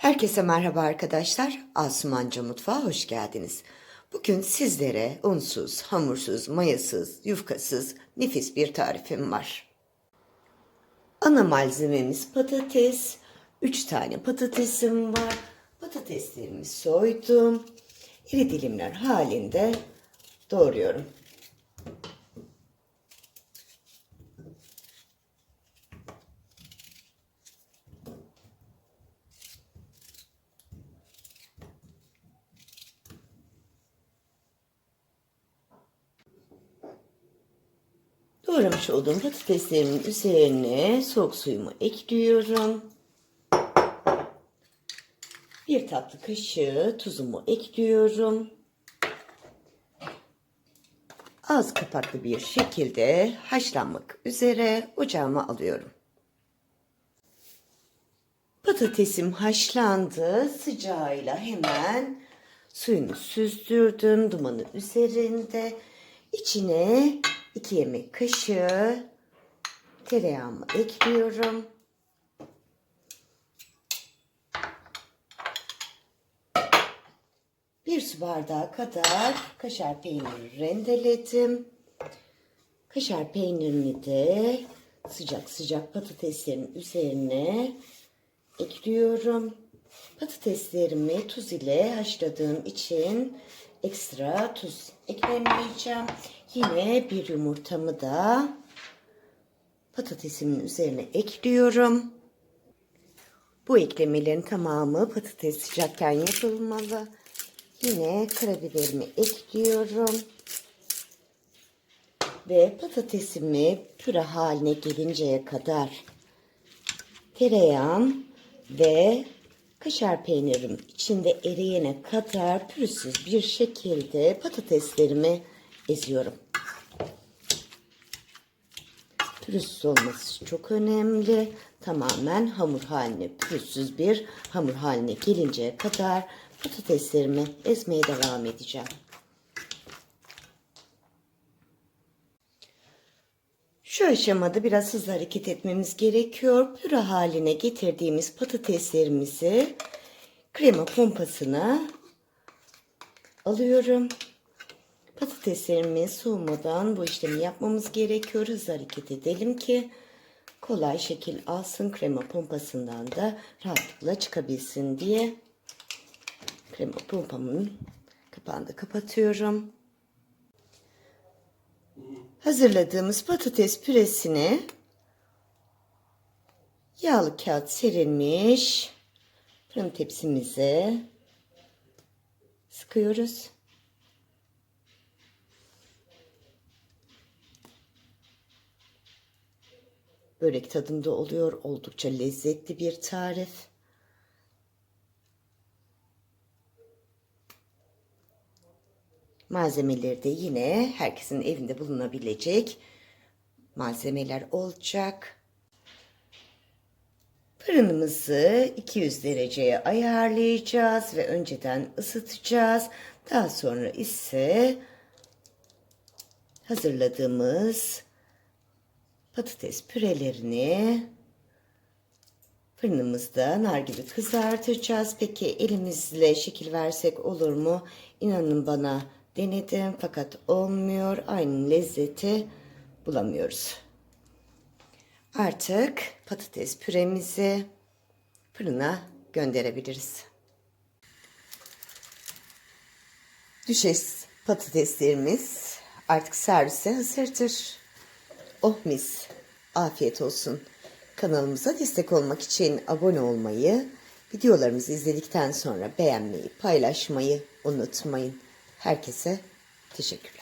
Herkese merhaba arkadaşlar. Asumanca Mutfağa hoş geldiniz. Bugün sizlere unsuz, hamursuz, mayasız, yufkasız nefis bir tarifim var. Ana malzememiz patates. 3 tane patatesim var. Patateslerimi soydum. İri dilimler halinde doğruyorum. Doğramış olduğum patateslerimin üzerine soğuk suyumu ekliyorum. Bir tatlı kaşığı tuzumu ekliyorum. Az kapaklı bir şekilde haşlanmak üzere ocağıma alıyorum. Patatesim haşlandı. Sıcağıyla hemen suyunu süzdürdüm. Dumanı üzerinde. İçine 2 yemek kaşığı tereyağımı ekliyorum. Bir su bardağı kadar kaşar peyniri rendeledim. Kaşar peynirini de sıcak sıcak patateslerin üzerine ekliyorum. Patateslerimi tuz ile haşladığım için ekstra tuz eklemeyeceğim. Yine bir yumurtamı da patatesimin üzerine ekliyorum. Bu eklemelerin tamamı patates sıcakken yapılmalı. Yine karabiberimi ekliyorum. Ve patatesimi püre haline gelinceye kadar tereyağım ve kaşar peynirim içinde eriyene kadar pürüzsüz bir şekilde patateslerimi eziyorum. Pürüzsüz olması çok önemli. Tamamen hamur haline, pürüzsüz bir hamur haline gelinceye kadar patateslerimi ezmeye devam edeceğim. Şu aşamada biraz hızlı hareket etmemiz gerekiyor. Püre haline getirdiğimiz patateslerimizi krema pompasına alıyorum. Patateslerimiz soğumadan bu işlemi yapmamız gerekiyor. Hızlı hareket edelim ki kolay şekil alsın. Krema pompasından da rahatlıkla çıkabilsin diye. Krema pompamın kapağını da kapatıyorum. Hazırladığımız patates püresini yağlı kağıt serilmiş fırın tepsimize sıkıyoruz. Börek tadında oluyor. Oldukça lezzetli bir tarif. Malzemeleri de yine herkesin evinde bulunabilecek malzemeler olacak. Fırınımızı 200 dereceye ayarlayacağız ve önceden ısıtacağız. Daha sonra ise hazırladığımız patates pürelerini fırınımızda nar gibi kızartacağız. Peki elimizle şekil versek olur mu? İnanın bana denedim fakat olmuyor. Aynı lezzeti bulamıyoruz. Artık patates püremizi fırına gönderebiliriz. Düşes patateslerimiz artık servise hazırdır. Oh mis. Afiyet olsun. Kanalımıza destek olmak için abone olmayı, videolarımızı izledikten sonra beğenmeyi, paylaşmayı unutmayın. Herkese teşekkürler.